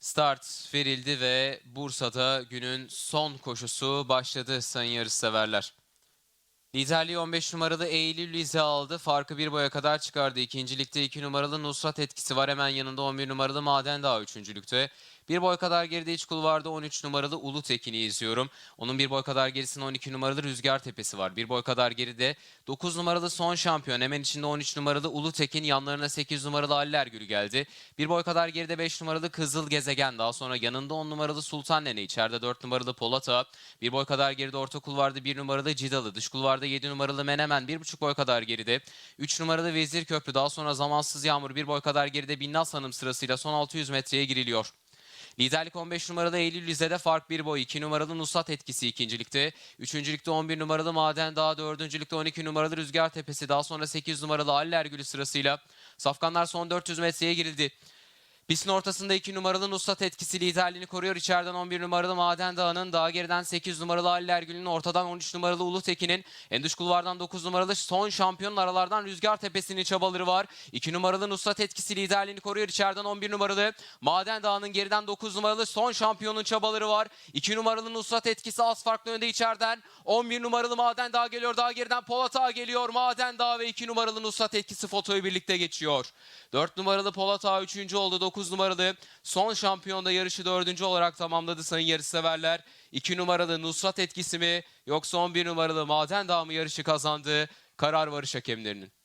Start verildi ve Bursa'da günün son koşusu başladı sayın yarışseverler. Liderliği 15 numaralı Eylül Lize aldı. Farkı bir boya kadar çıkardı. İkincilikte 2 numaralı Nusrat etkisi var. Hemen yanında 11 numaralı Maden Dağı üçüncülükte. Bir boy kadar geride iç kulvarda 13 numaralı Ulu Tekin'i izliyorum. Onun bir boy kadar gerisinde 12 numaralı Rüzgar Tepesi var. Bir boy kadar geride 9 numaralı Son Şampiyon. Hemen içinde 13 numaralı Ulu Tekin. Yanlarına 8 numaralı Aller Gülü geldi. Bir boy kadar geride 5 numaralı Kızıl Gezegen. Daha sonra yanında 10 numaralı Sultan Nene. içeride 4 numaralı Polata. Bir boy kadar geride orta kulvarda 1 numaralı Cidalı. Dış kulvarda 7 numaralı Menemen. 1,5 boy kadar geride. 3 numaralı Vezir Köprü. Daha sonra Zamansız Yağmur. Bir boy kadar geride Binnaz Hanım sırasıyla son 600 metreye giriliyor. Liderlik 15 numaralı Eylül Lize'de fark 1 boy. 2 numaralı Nusrat etkisi ikincilikte. Üçüncülükte 11 numaralı Maden Dağı. Dördüncülükte 12 numaralı Rüzgar Tepesi. Daha sonra 8 numaralı Aller Gülü sırasıyla. Safkanlar son 400 metreye girildi. Pistin ortasında 2 numaralı Nusrat etkisi liderliğini koruyor. İçeriden 11 numaralı Maden Dağı'nın, daha geriden 8 numaralı Aller Gül'ün, ortadan 13 numaralı Ulu Tekin'in, en dış kulvardan 9 numaralı son şampiyonun aralardan Rüzgar Tepesi'nin çabaları var. 2 numaralı Nusrat etkisi liderliğini koruyor. İçeriden 11 numaralı Maden Dağı'nın geriden 9 numaralı son şampiyonun çabaları var. 2 numaralı Nusrat etkisi az farklı önde içeriden. 11 numaralı Maden Dağı geliyor. Daha geriden Polat Ağa geliyor. Maden Dağı ve 2 numaralı Nusrat etkisi fotoyu birlikte geçiyor. 4 numaralı Polat Ağa 3. oldu. 9 numaralı son şampiyonda yarışı 4. olarak tamamladı sayın yarışseverler. 2 numaralı Nusrat etkisi mi yoksa 11 numaralı Maden Dağı mı yarışı kazandı? Karar varış hakemlerinin.